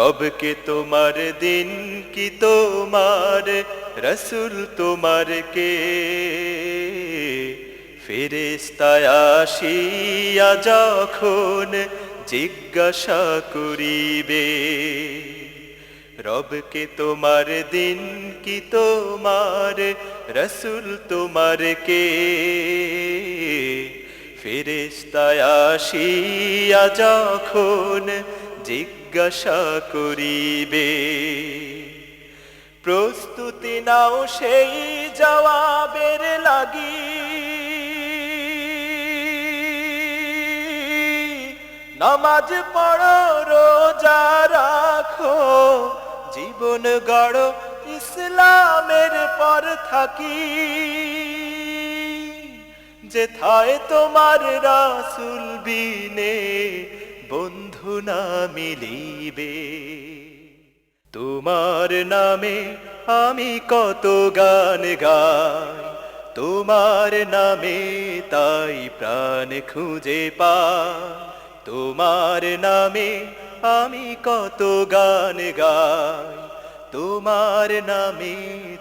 রবকে তোমার দিন কি তোমার? রসুল তোমার কে? ফেরেস্তায় আসিয়া যখন জিজ্ঞাসা করিবে, রবকে তোমার দিন কি তোমার? রসুল তোমার কে? ফেরেস্তায় আসিয়া যখন জিজ্ঞাসা করিবে, প্রস্তুতি নাও সেই জবাবের লাগি। নামাজ পড়ো, রোজা রাখো, জীবন গড়, ইসলামের পর থাকি। যেথায় তোমার রাসুল বিনে বন্ধু না মিলিবে তোমার নামে আমি কত গান গাই। তোমার নামে তাই প্রাণ খুঁজে পাই। তোমার নামে আমি কত গান গাই। তোমার নামে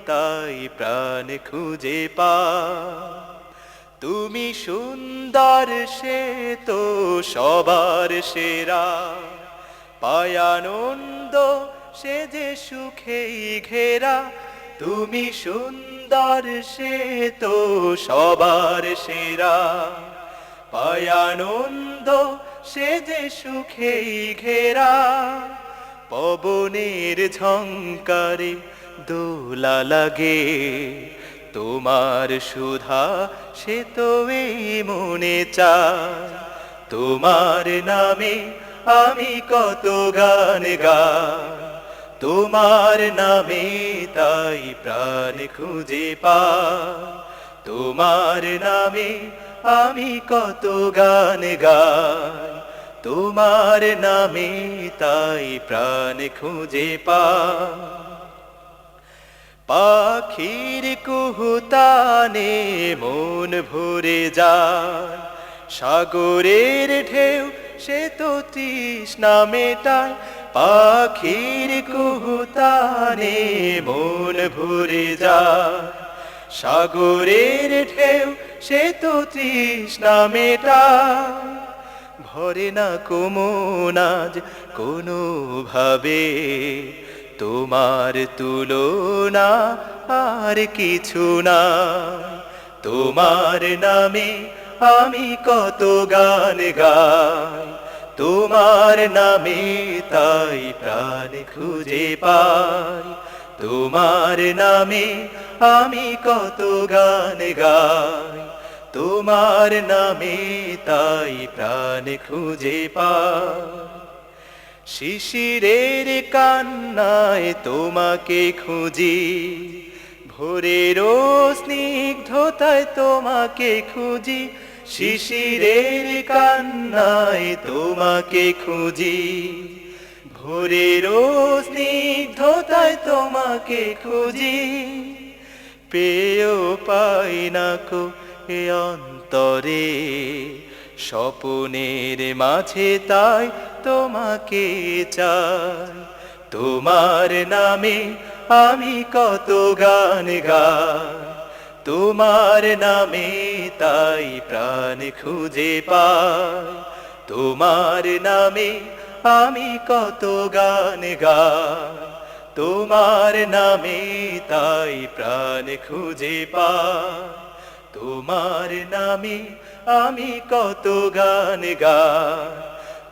তাই প্রাণ খুঁজে পাই। তুমি সুন্দর সে তো সবার সেরা। পায়ানন্দ সে যে সুখেই ঘেরা। তুমি সুন্দর সে তো সবার সেরা। পায়ানন্দ সে যে সুখেই ঘেরা। পবনের ঝঙ্কারে দোলা লাগে। তোমার সুধা, সে তো মনে চায়। তোমার নামে আমি কত গান গা তোমার নামে তাই প্রাণ খুঁজে পা তোমার নামে আমি কত গান গাই। তোমার নামে তাই প্রাণ খুঁজে পাই। পাখির কুহুতানে মন ভরে যায়। সাগরের ঢেউ, সে তো তৃষ্ণা মেটায়। পাখির কুহুতানে মন ভরে যায়। সাগরের ঢেউ, সে তো তৃষ্ণা মেটায়। ভরে না কোমনাজ কোনো ভাবে তোমার তুলনা আর কিছু না। তোমার নামে আমি কত গান গাই। তোমার নামে তাই প্রাণ খুঁজে পাই। তোমার নামে আমি কত গান গাই। তোমার নামে তাই প্রাণ খুঁজে পাই। শিশিরের কান্নায় তোমাকে খুঁজি, ভোরের স্নিগ্ধতায় তোমাকে খুঁজি, শিশিরের কান্নায় তোমাকে খুঁজি, ভোরের স্নিগ্ধতায় তোমাকে খুঁজি, পেয়েও পাই না কো অন্তরে। স্বপনের মাঝে তাই তোমাকে চাই। তোমার নামে আমি কত গান গাই। তোমার নামে তাই প্রাণ খুঁজে পাই। তোমার নামে আমি কত গান গাই। তোমার নামে তাই প্রাণ খুঁজে পাই। তোমার নামে আমি কত গান গা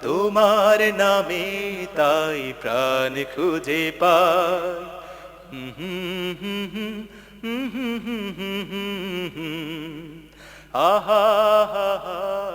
তোমার নামে তাই প্রাণ খুঁজে পাই। আহা হা হা